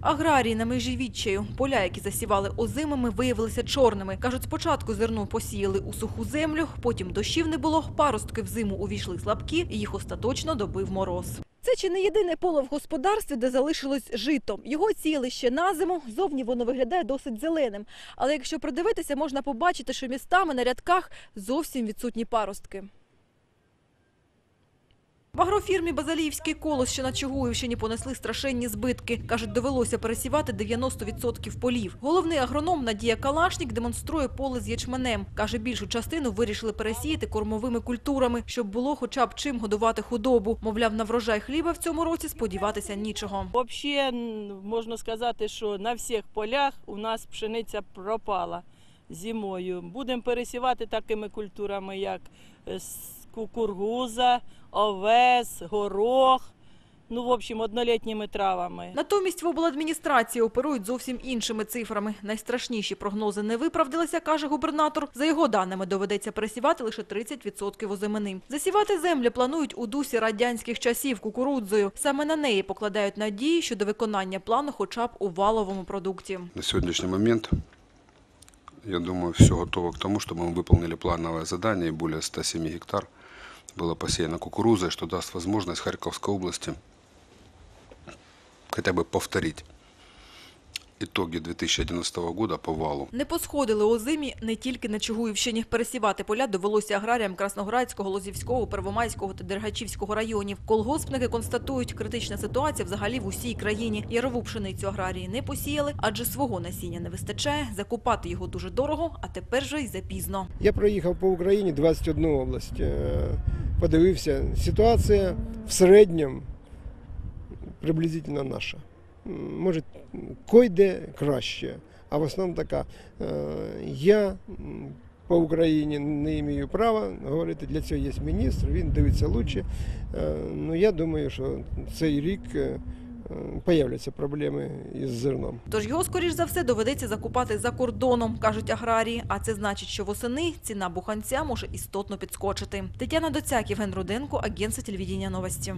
Аграрії на межі відчаю. Поля, які засівали озимими, виявилися чорними. Кажуть, спочатку зерно посіяли у суху землю, потім дощів не було, паростки в зиму увійшли слабкі, їх остаточно добив мороз. Це чи не єдине поле в господарстві, де залишилось жито. Його сіяли ще на зиму. Зовні воно виглядає досить зеленим. Але якщо придивитися, можна побачити, що містами на рядках зовсім відсутні паростки. Агрофірмі Базаліївський колос, що на Чугуївщині, понесли страшенні збитки. Кажуть, довелося пересівати 90% полів. Головний агроном Надія Калашнік демонструє поле з ячменем. Каже, більшу частину вирішили пересіяти кормовими культурами, щоб було хоча б чим годувати худобу. Мовляв, на врожай хліба в цьому році сподіватися нічого. Взагалі, можна сказати, що на всіх полях у нас пшениця пропала зимою. Будемо пересівати такими культурами, як е, с- кукуруза, овес, горох. Ну, в общем, однолітніми травами. Натомість в обладміністрації оперують зовсім іншими цифрами. Найстрашніші прогнози не виправдалися, каже губернатор. За його даними, доведеться пересівати лише 30% озимини. Засівати землі планують у дусі радянських часів кукурудзою. Саме на неї покладають надії щодо виконання плану хоча б у валовому продукті. На сегодняшний момент, я думаю, все готово к тому, чтобы мы выполнили плановое задание, и более 107 гектар было посеяно кукуруза, что даст возможность Харьковской области хотя бы повторить итоги 2011 года по валу. Не посходили озимі не тільки на Чугуївщині. Пересівати поля довелося аграріям Красноградського, Лозівського, Первомайського та Дергачівського районів. Колгоспники констатують, критична ситуація взагалі в усій країні. Ярову пшеницю аграрії не посіяли, адже свого насіння не вистачає. Закупати його дуже дорого, а тепер вже й запізно. Я проїхав по Україні 21 область. е, Подивився, ситуація в середньому приблизительно наша. Може, койде краще, а в основному така. е, Я по Україні не маю права говорити, для цього є міністр, він дивиться лучше. Е, Ну, я думаю, що цей рік е, появляться проблеми із зерном. Тож його, скоріш за все, доведеться закупати за кордоном, кажуть аграрії. А це значить, що восени ціна буханця може істотно підскочити. Тетяна Доцяк, Євген Руденко, Агентство телевідення новості.